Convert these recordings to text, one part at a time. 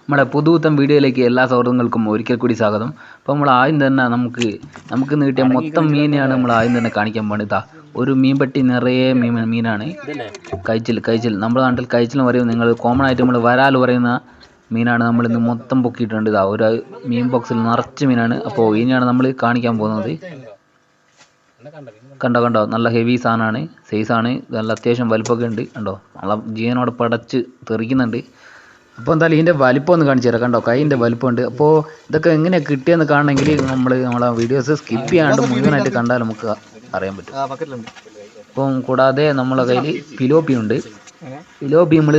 നമ്മുടെ പുതുത്തൻ വീഡിയോയിലേക്ക് എല്ലാ സൗഹൃദങ്ങൾക്കും ഒരിക്കൽ കൂടി സ്വാഗതം. അപ്പോൾ നമ്മൾ ആദ്യം തന്നെ നമുക്ക് നമുക്ക് നീട്ടിയ കിട്ടിയ മൊത്തം മീനെയാണ് നമ്മൾ ആദ്യം തന്നെ കാണിക്കാൻ പോകുന്നത് ഇതാ ഒരു മീൻപെട്ടി നിറയെ മീൻ മീനാണ്. കഴിച്ചിൽ കഴിച്ചിൽ നമ്മുടെ നാട്ടിൽ കഴിച്ചിൽ പറയും നിങ്ങൾ കോമൺ ആയിട്ട് നമ്മൾ വരാൽ പറയുന്ന മീനാണ് നമ്മൾ ഇന്ന് മൊത്തം പൊക്കിയിട്ടുണ്ട്. ഇതാ ഒരു മീൻ ബോക്സിൽ നിറച്ച് മീനാണ്. അപ്പോൾ ഇനിയാണ് നമ്മൾ കാണിക്കാൻ പോകുന്നത്. കണ്ടോ കണ്ടോ? നല്ല ഹെവി സാധനമാണ്. സൈസാണ് നല്ല അത്യാവശ്യം വലുപ്പമൊക്കെ ഉണ്ട്. കണ്ടോ? നല്ല ജീവനോടെ പടച്ച് തെറിക്കുന്നുണ്ട്. അപ്പോൾ എന്തായാലും ഇതിന്റെ വലിപ്പം ഒന്ന് കാണിച്ചു തരാം. കണ്ടോ കൈന്റെ വലിപ്പമുണ്ട്. അപ്പോൾ ഇതൊക്കെ എങ്ങനെയാണ് കിട്ടിയെന്ന് കാണണമെങ്കിൽ നമ്മൾ നമ്മളെ വീഡിയോസ് സ്കിപ്പ് ചെയ്യാണ്ട് മുഴുവനായിട്ട് കണ്ടാൽ നമുക്ക് അറിയാൻ പറ്റും. അപ്പം കൂടാതെ നമ്മളെ കയ്യിൽ പിലോപ്പി ഉണ്ട്. പിലോപ്പി നമ്മൾ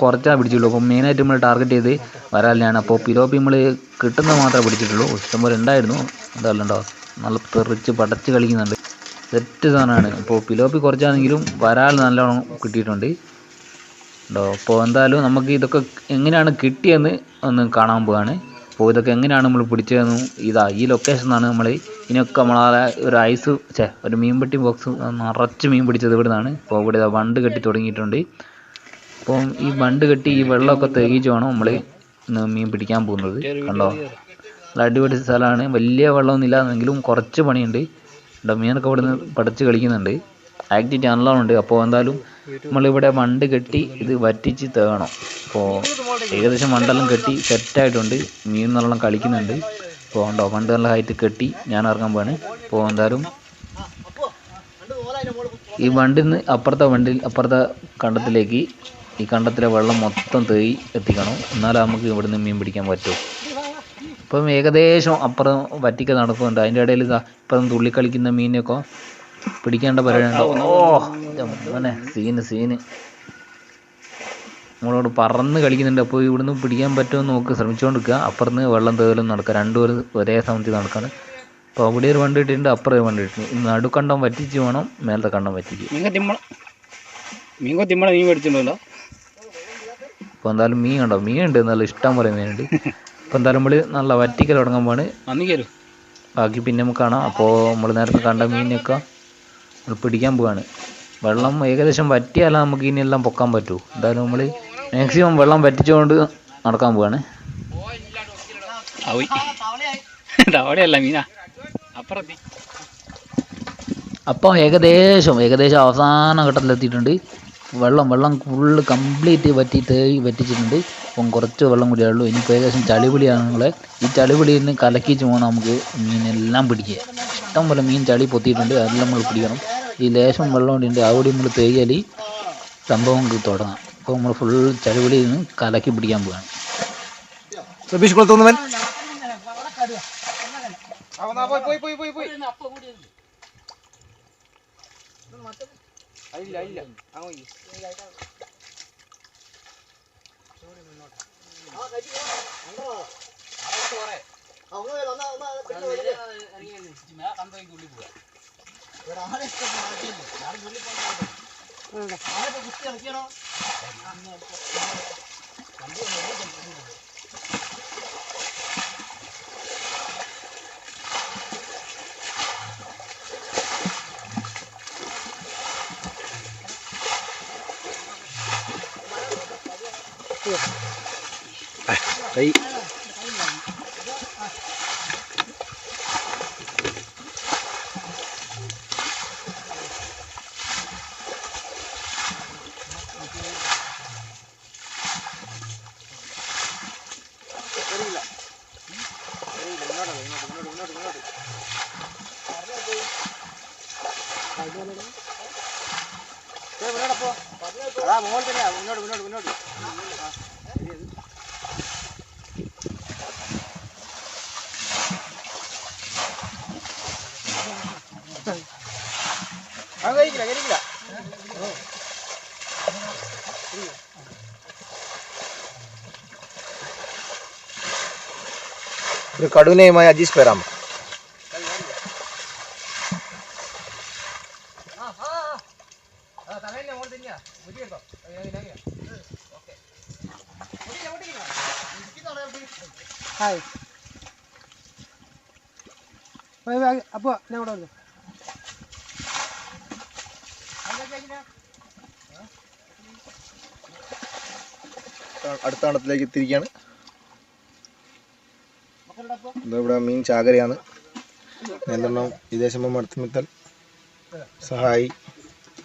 കുറച്ചാണ് പിടിച്ചുള്ളൂ. അപ്പം മെയിനായിട്ട് നമ്മൾ ടാർഗറ്റ് ചെയ്ത് വരാലിനാണ് അപ്പോൾ പിലോപ്പി നമ്മൾ കിട്ടുന്ന മാത്രമേ പിടിച്ചിട്ടുള്ളൂ. ഇഷ്ടംപോലെ ഉണ്ടായിരുന്നു. എന്തായാലും ഉണ്ടോ നല്ല തെറിച്ച് പടച്ച് കളിക്കുന്നുണ്ട്. സെറ്റ് സാധനമാണ്. അപ്പോൾ പിലോപ്പി കുറച്ചാണെങ്കിലും വരാൽ നല്ലോണം കിട്ടിയിട്ടുണ്ട്. ഉണ്ടോ? അപ്പോൾ എന്തായാലും നമുക്ക് ഇതൊക്കെ എങ്ങനെയാണ് കിട്ടിയെന്ന് ഒന്ന് കാണാൻ പോവാണ്. അപ്പോൾ ഇതൊക്കെ എങ്ങനെയാണ് നമ്മൾ പിടിച്ചതെന്നും ഇതാ ഈ ലൊക്കേഷനാണ് നമ്മൾ ഇതിനൊക്കെ നമ്മളെ ഒരു ഐസ് ഛേ ഒരു മീൻപെട്ടി ബോക്സ് നിറച്ച് മീൻ പിടിച്ചത് ഇവിടെ നിന്നാണ് അപ്പോൾ ഇവിടെ ഇതാ വണ്ട് കെട്ടി തുടങ്ങിയിട്ടുണ്ട്. അപ്പം ഈ വണ്ട് കെട്ടി ഈ വെള്ളമൊക്കെ തെളിയിച്ച് വേണം നമ്മൾ മീൻ പിടിക്കാൻ പോകുന്നത്. കണ്ടോ? നല്ല അടിപൊളി സ്ഥലമാണ്. വലിയ വെള്ളമൊന്നുമില്ല. എന്നെങ്കിലും കുറച്ച് പണിയുണ്ട്. കണ്ടോ മീനൊക്കെ ഇവിടെ നിന്ന് പടച്ച് കളിക്കുന്നുണ്ട്. ആക്ടിവിറ്റി നല്ലോണം ഉണ്ട്. അപ്പോൾ എന്തായാലും നമ്മളിവിടെ വണ്ട് കെട്ടി ഇത് വറ്റിച്ച് തേണം. അപ്പോൾ ഏകദേശം വണ്ടെല്ലാം കെട്ടി സെറ്റായിട്ടുണ്ട്. മീൻ നല്ലോണം കളിക്കുന്നുണ്ട്. അപ്പോൾ ഉണ്ടോ വണ്ട് നല്ല ഹൈറ്റ് കെട്ടി ഞാൻ ഇറങ്ങാൻ പോവാണ്. അപ്പോൾ എന്തായാലും ഈ വണ്ടിൽ നിന്ന് അപ്പുറത്തെ വണ്ടിൽ അപ്പുറത്തെ കണ്ടത്തിലേക്ക് ഈ കണ്ടത്തിലെ വെള്ളം മൊത്തം തേയി എത്തിക്കണം. എന്നാലേ നമുക്ക് ഇവിടുന്ന് മീൻ പിടിക്കാൻ പറ്റൂ. ഇപ്പം ഏകദേശം അപ്പുറം വറ്റിക്ക നടക്കുന്നുണ്ട്. അതിന്റെ ഇടയിൽ ഇപ്പം തുള്ളിക്കളിക്കുന്ന മീനൊക്കെ പിടിക്കേണ്ട പരിപാടി ഓ മോനെ സീന് സീന്. നമ്മളോട് പറന്ന് കളിക്കുന്നുണ്ട്. അപ്പോൾ ഇവിടുന്ന് പിടിക്കാൻ പറ്റുമെന്ന് നോക്ക്. ശ്രമിച്ചുകൊണ്ടിരിക്കുക അപ്പുറത്ത് വെള്ളം തേലും നടക്കുക. രണ്ടുപേരും ഒരേ സമയത്ത് നടക്കാണ്. അപ്പോൾ അവിടെ ഒരു വണ്ടി ഇട്ടിട്ടുണ്ട്. അപ്പുറം ഒരു വണ്ടി ഇട്ടിട്ടുണ്ട്. നടുക്കണ്ടം വറ്റിച്ച് വേണം. മേലത്തെ കണ്ടം വറ്റിച്ച്. മീൻ കൊത്തിമ്മള മീൻ കൊത്തിമ്മള മീൻ മേടിച്ചിട്ടുണ്ടല്ലോ. അപ്പോൾ എന്തായാലും മീൻ കണ്ടോ? മീൻ ഉണ്ട്. നല്ല ഇഷ്ടം പോലെ മീനുണ്ട് അപ്പോൾ എന്തായാലും നമ്മൾ നല്ല വറ്റിക്കൽ കയറും ബാക്കി പിന്നെ നമുക്ക് കാണാം. അപ്പോൾ നമ്മൾ നേരത്തെ കണ്ട മീനൊക്കെ പിടിക്കാൻ പോവാണ്. വെള്ളം ഏകദേശം വറ്റിയാലേ നമുക്ക് ഇനിയെല്ലാം പൊക്കാൻ പറ്റൂ. എന്തായാലും നമ്മൾ മാക്സിമം വെള്ളം വറ്റിച്ചുകൊണ്ട് നടക്കാൻ പോവാണ്. തവളയല്ല മീനാ. അപ്പുറത്തി. അപ്പോൾ ഏകദേശം ഏകദേശം അവസാന ഘട്ടത്തിലെത്തിയിട്ടുണ്ട്. വെള്ളം വെള്ളം ഫുള്ള് കംപ്ലീറ്റ് വറ്റി തേവി വറ്റിച്ചിട്ടുണ്ട്. അപ്പം കുറച്ച് വെള്ളം കൂടിയേ ഉള്ളൂ. ഇനിയിപ്പോൾ ഏകദേശം ചളിപിളിയാണ് നിങ്ങളെ ഈ ചളിപിളിയിൽ നിന്ന് കലക്കിച്ച് പോകണം നമുക്ക് മീനെല്ലാം പിടിക്കുക ഇഷ്ടം പോലെ മീൻ ചളി പൊത്തിയിട്ടുണ്ട്. അതെല്ലാം നമ്മൾ പിടിക്കണം. ഈ ലേശം വെള്ളം കൂടി ഉണ്ട് അവിടെ നമ്മൾ തേയാൽ സംഭവം തുടങ്ങാം. അപ്പോൾ നമ്മൾ ഫുൾ ചളിപിളിയിൽ നിന്ന് കലക്കി പിടിക്കാൻ പോവുകയാണ് സബീഷ് കൊളുത്തുന്നവൻ はい。കൈ ഒരു കടുനയുമായ അജീഷ് പേരാമ. ഹായ്. അപ്പോൾ ഞാൻ ഇവിടെ വന്നു. അടുത്ത കണ്ടത്തിലേക്ക് എത്തിയിരിക്കുകയാണ്. ഇതാ ഇവിടെ മീൻ ചാകരയാണ്. നിയന്ത്രണം വിദേശം മടുത്തുമിത്തൽ സഹായി.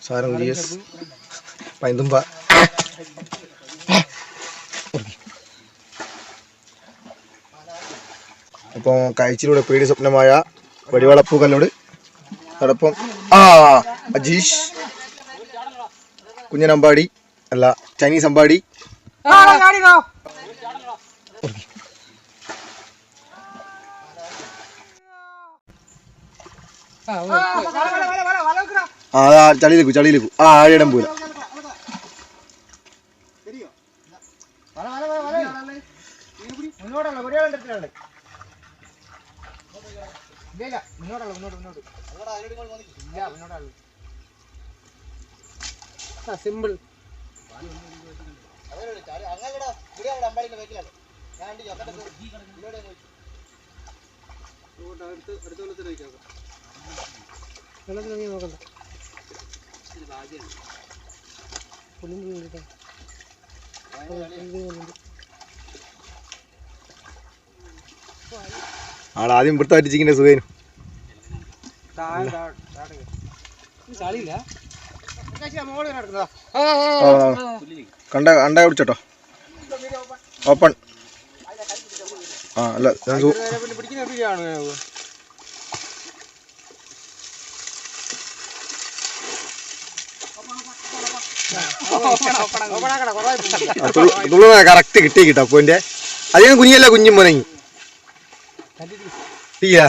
സാരം ജി എസ് പൈന്തുമ്പ അപ്പോൾ കാഴ്ചയിലൂടെ പേടി സ്വപ്നമായ വെടിവളപ്പ് കല്ലോട് അതോടൊപ്പം ആ അജീഷ്. കുഞ്ഞനമ്പാടി അല്ല ചൈനീസ് അമ്പാടി. ആ ചളിയിലേക്കു ചളിയിലേക്കു ആ ആഴയിടം പോലെ സിമ്പിൾ. വെള്ളത്തിലിറങ്ങി നോക്കണ്ട. ആളാദ്യം ഇവിടുത്തെ അടിച്ചിങ്ങനെ സുഖേനു കണ്ട കണ്ട കുടിച്ചോട്ടോ ഓപ്പൺ. ആ അല്ല ഞാൻ സു- പിടിക്കുന്ന പിടിയാണ് ആ, തുള്ളു- തുള്ളുന്ന കറക്റ്റ് കിട്ടി കിട്ടോ അപ്പോന്റെ അതിന് കുഞ്ഞല്ല കുഞ്ഞും മുനങ്ങി ടീരാ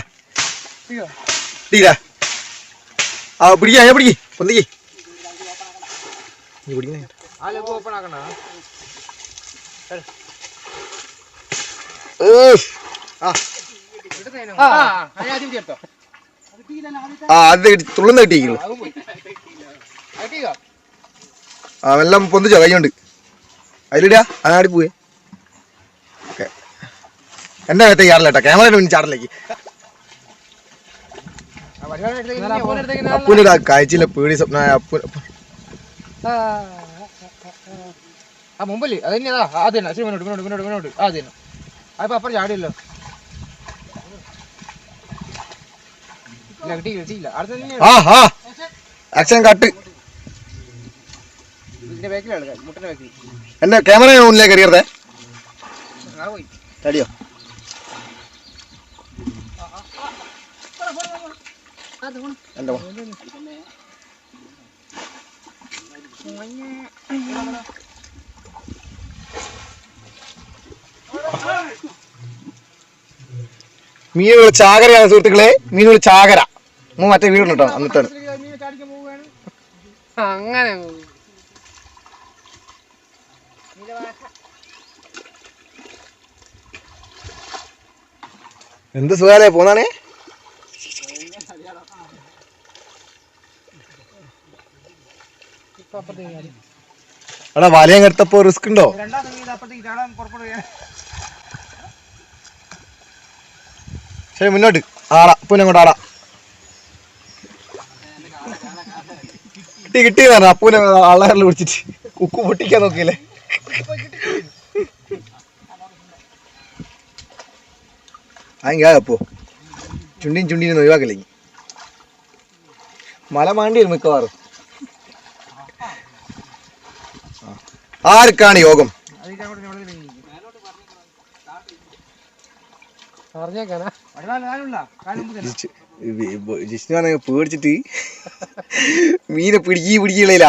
ടീരാ ആ പിടിക്കാ ഞാൻ പിടിക്ക്. പൊന്തിക്ക് നീ പിടിക്കുന്നേ ആ അത് തുള്ളുന്ന കിട്ടിയിരിക്കുന്നു. എല്ലാം പൊന്തിച്ചോ കൈയുണ്ട് അതിലിടാ അങ്ങാടി പോവേ. ഓക്കെ. എന്റെ മേത്തെ ചാടില്ല കേട്ടോ ക്യാമറയുടെ മുന്നിൽ ചാറിലേക്ക് അപ്പൂന്റെ ആ കാഴ്ചയിലെ പേടി സ്വപ്ന അപ്പു ആ മുമ്പല്ലേ അത് തന്നെയാ അത് തന്നെ. ശരി മുന്നോട്ട് മുന്നോട്ട് മുന്നോട്ട് അത് തന്നെ. അതിപ്പോ അപ്പുറം ചാടിയല്ലോ. കിട്ടിയില്ല കിട്ടിയില്ല. അടുത്ത ആക്ഷൻ കട്ട് എന്റെ ക്യാമറ മുന്നിലേക്ക് എറിയരുതേ. തടിയോ? മീൻ മോൻ. ആകരയാണ് സുഹൃത്തുക്കളെ മീൻ വിളിച്ച ആകര മറ്റേ വീടുണ്ടോ അന്നത്തെ എന്നിട്ട് എന്ത് സുഖാലേ പോന്നാണേ. എടാ വലയം കെടുത്തപ്പോ റിസ്ക് ഉണ്ടോ? ശരി മുന്നോട്ട്. ആടാ അപ്പൂനെ അങ്ങോട്ട് ആടാ. കിട്ടി കിട്ടി പറഞ്ഞു അപ്പൂനെ ആളെ പിടിച്ചിട്ട് കുക്കു പൊട്ടിക്കാൻ നോക്കിയില്ലേ? അതെങ്കിൽ അപ്പോ ചുണ്ടിയും ചുണ്ടിനും ഒഴിവാക്കില്ലെങ്കിൽ. മല മാണ്ടി മിക്കവാറും. ആർക്കാണ് യോഗം? ജിഷ്ണു പറഞ്ഞ പേടിച്ചിട്ട് മീനെ പിടിക്കി പിടിക്കില്ല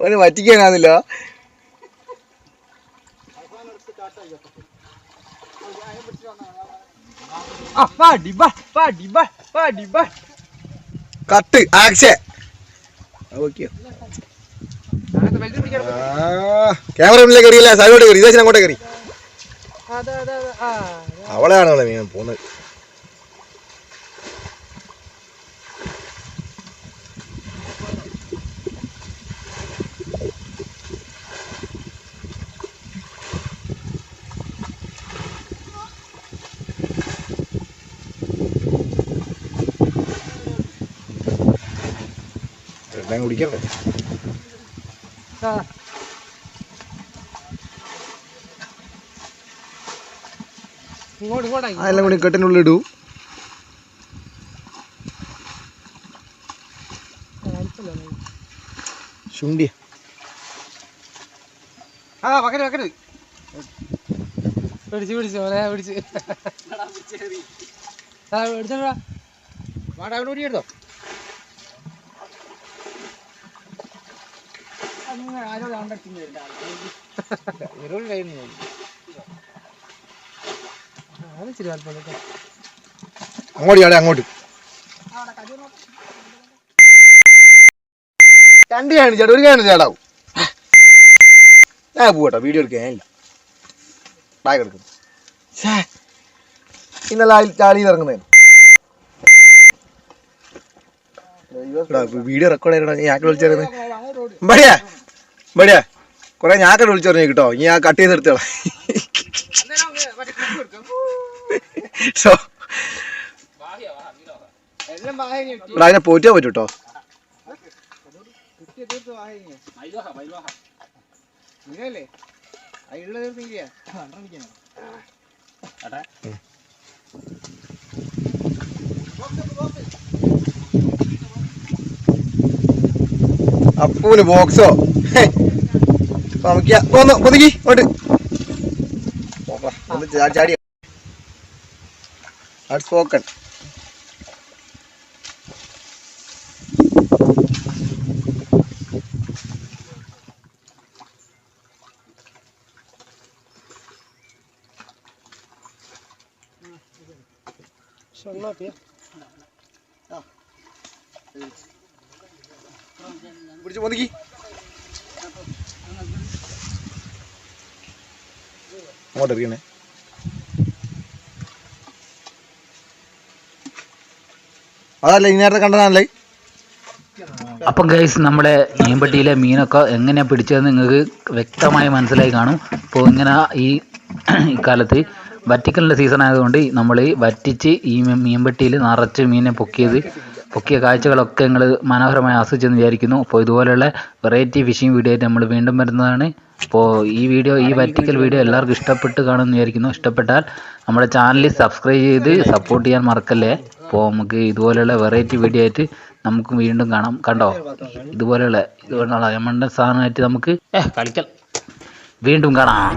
അവന് പറ്റിക്കാനാന്നില്ല കട്ട് ആക്ഷൻ ക്യാമറ മുന്നിലേക്ക് കയറിയില്ല സൈഡോട്ട് കയറി ഇതേശം അങ്ങോട്ടേ കയറി അതെ അതെ അതെ ആ അവളെയാണ് അവളെ മീൻ പോകുന്നത് വെള്ളം കുടിക്കണ്ടേ ആ ഇങ്ങോട്ട് ഇങ്ങോട്ടായി അതെല്ലാം കൂടി കെട്ടിനുള്ളിൽ ഇടൂ. ശുണ്ടിയ ആ പക്കര് പക്കര് പിടിച്ച് പിടിച്ച് മോനെ പിടിച്ച്. ആ വാടാ അവിടെ ഊരി കഴിയുന്നു കേട്ടോ അങ്ങോട്ട് ചാടി അങ്ങോട്ട് രണ്ട് കാണി ചേട്ടാ ഒരു കാണി ചേട്ടാവും ഞാൻ പോകട്ടോ വീഡിയോ എടുക്കാനില്ല ബാഗ് എടുക്കുന്നു ഇന്നലെ ചാളിയിൽ ഇറങ്ങുന്നതിന് വീഡിയോ റെക്കോർഡ് ആയിരുന്നു ഞാൻ വിളിച്ചായിരുന്നു ബടിയാ ബടിയാ കൊറേ ഞാക്കടെ വിളിച്ചു പറഞ്ഞു കേട്ടോ. ഇനി ആ കട്ട് സോ എല്ലാം വാഹനം ഇവിടെ അതിനെ പോറ്റാൻ പറ്റും കേട്ടോ തീർത്ത് ബോക്സോ നമുക്ക് അതിലുള്ള തീർത്ത് ഇല്ല കണ്ടിരിക്കണം അപ്പൂന് ബോക്സോ നമുക്ക് ഒന്ന് ഒതുക്കി ഇങ്ങോട്ട് ഓപ്പാ, ഒന്ന് ചാ- ചാടി സ്പോക്കൺ പിടിച്ച് ഒതുക്കി അങ്ങോട്ട് എറിയണേ അതല്ല ഈ നേരത്തെ കണ്ടതാണല്ലേ അപ്പം ഗൈസ് നമ്മുടെ മീൻപെട്ടിയിലെ മീനൊക്കെ എങ്ങനെയാണ് പിടിച്ചതെന്ന് നിങ്ങൾക്ക് വ്യക്തമായി മനസ്സിലായി കാണും. അപ്പോൾ ഇങ്ങനെ ഈ ഇക്കാലത്ത് വറ്റിക്കലിന്റെ സീസൺ ആയതുകൊണ്ട് നമ്മൾ വറ്റിച്ച് ഈ മീൻപെട്ടിയിൽ നിറച്ച് മീനെ പൊക്കിയത് പൊക്കിയ കാഴ്ചകളൊക്കെ നിങ്ങൾ മനോഹരമായി ആസ്വദിച്ചെന്ന് വിചാരിക്കുന്നു. അപ്പോൾ ഇതുപോലെയുള്ള വെറൈറ്റി ഫിഷിംഗ് വീഡിയോ ആയിട്ട് നമ്മൾ വീണ്ടും വരുന്നതാണ്. അപ്പോൾ ഈ വീഡിയോ ഈ വറ്റിക്കൽ വീഡിയോ എല്ലാവർക്കും ഇഷ്ടപ്പെട്ട് കാണുമെന്ന് വിചാരിക്കുന്നു. ഇഷ്ടപ്പെട്ടാൽ നമ്മുടെ ചാനൽ സബ്സ്ക്രൈബ് ചെയ്ത് സപ്പോർട്ട് ചെയ്യാൻ മറക്കല്ലേ? അപ്പോൾ നമുക്ക് ഇതുപോലെയുള്ള വെറൈറ്റി വീഡിയോ ആയിട്ട് നമുക്ക് വീണ്ടും കാണാം. കണ്ടോ? ഇതുപോലെയുള്ള ഇതുപോലുള്ള നമ്മുടെ സാധനമായിട്ട് നമുക്ക് കളിക്കൽ വീണ്ടും കാണാം.